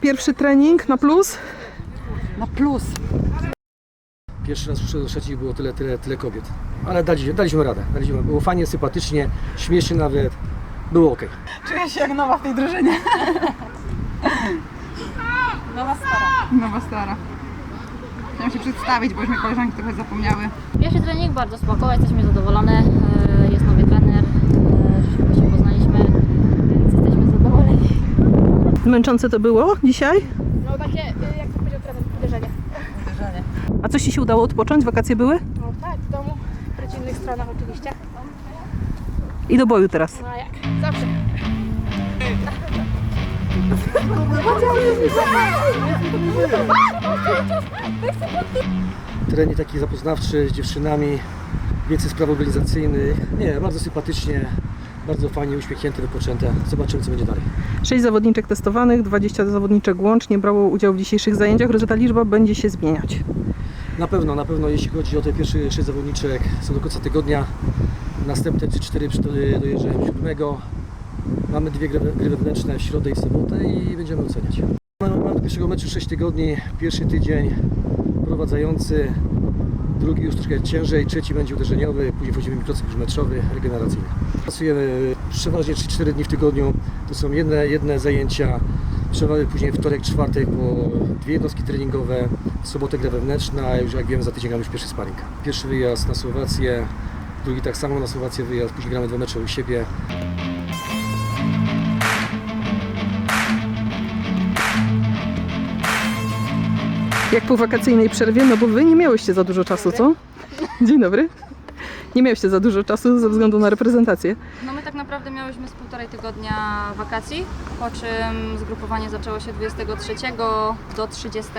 Pierwszy trening na plus. Na plus. Pierwszy raz przyszedłem do trzeciej było tyle, tyle, tyle kobiet. Ale daliśmy, daliśmy radę. Daliśmy, było fajnie, sympatycznie, śmiesznie nawet. Było ok. Czuję się jak nowa w tej drużynie. Nowa stara. Nowa stara. Chciałam się przedstawić, bo już mnie koleżanki trochę zapomniały. Pierwszy trening bardzo spoko, jesteśmy zadowolone, e, jest nowy trener, e, szybko się poznaliśmy, więc jesteśmy zadowoleni. Męczące to było dzisiaj? No takie, y, jak to powiedział trener, uderzenie. Uderzenie. A coś Ci się udało odpocząć? Wakacje były? No tak, w domu, w rodzinnych stronach oczywiście. I do boju teraz. No a jak? Zawsze. Trening taki zapoznawczy z dziewczynami, więcej spraw organizacyjnych. Nie, bardzo sympatycznie, bardzo fajnie, uśmiechnięte, wypoczęte. Zobaczymy, co będzie dalej. Sześć zawodniczek testowanych, 20 zawodniczek łącznie brało udział w dzisiejszych zajęciach, że ta liczba będzie się zmieniać. Na pewno, na pewno jeśli chodzi o te pierwsze sześć zawodniczek, są do końca tygodnia. Następne 3-4 dojeżdżają 7. Mamy dwie gry, gry wewnętrzne w środę i sobotę i będziemy oceniać. Mamy do pierwszego meczu 6 tygodni, pierwszy tydzień prowadzający, drugi już troszkę ciężej, trzeci będzie uderzeniowy, później wchodzimy w już meczowy, regeneracyjny. Pracujemy przeważnie 3-4 dni w tygodniu, to są jedne, jedne zajęcia, przeważnie później wtorek, czwartek, po dwie jednostki treningowe, w sobotę gra wewnętrzna, a już jak wiemy za tydzień mamy już pierwszy sparring. Pierwszy wyjazd na Słowację, drugi tak samo na Słowację wyjazd, później gramy dwa mecze u siebie. Jak po wakacyjnej przerwie, no bo Wy nie miałyście za dużo czasu, co? Dzień dobry. Nie miałyście za dużo czasu ze względu na reprezentację. No my tak naprawdę miałyśmy z półtorej tygodnia wakacji, po czym zgrupowanie zaczęło się 23 do 30,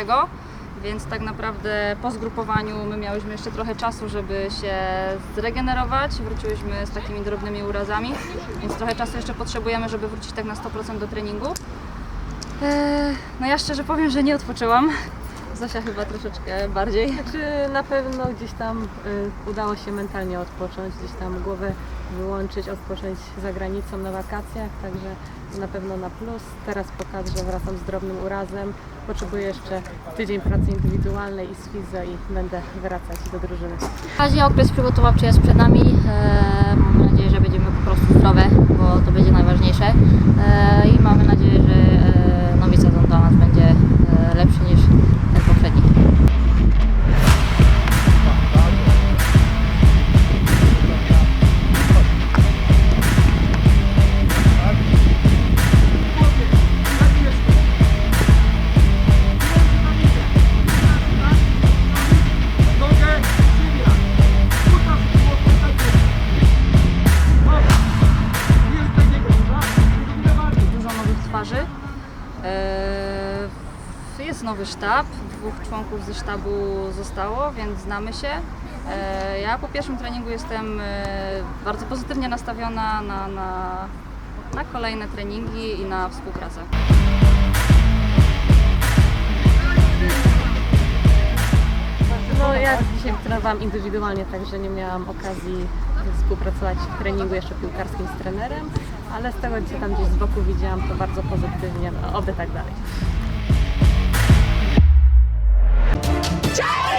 więc tak naprawdę po zgrupowaniu my miałyśmy jeszcze trochę czasu, żeby się zregenerować. Wróciłyśmy z takimi drobnymi urazami, więc trochę czasu jeszcze potrzebujemy, żeby wrócić tak na 100% do treningu. Eee, No ja szczerze powiem, że nie odpoczęłam. Zosia chyba troszeczkę bardziej. Czy na pewno gdzieś tam y, udało się mentalnie odpocząć, gdzieś tam głowę wyłączyć, odpocząć za granicą na wakacjach, także na pewno na plus. Teraz po kadrze wracam z drobnym urazem. Potrzebuję jeszcze tydzień pracy indywidualnej i z fizjo i będę wracać do drużyny. W razie okres przygotowawczy jest przed nami. Mamy nadzieję, że będziemy po prostu zdrowe, Nowy sztab. Dwóch członków ze sztabu zostało, więc znamy się. E, Ja po pierwszym treningu jestem e, bardzo pozytywnie nastawiona na, na, na kolejne treningi i na współpracę. No ja dzisiaj trenowałam indywidualnie, także nie miałam okazji współpracować w treningu jeszcze piłkarskim z trenerem, ale z tego co tam gdzieś z boku widziałam, to bardzo pozytywnie, no, oby tak dalej. Jay!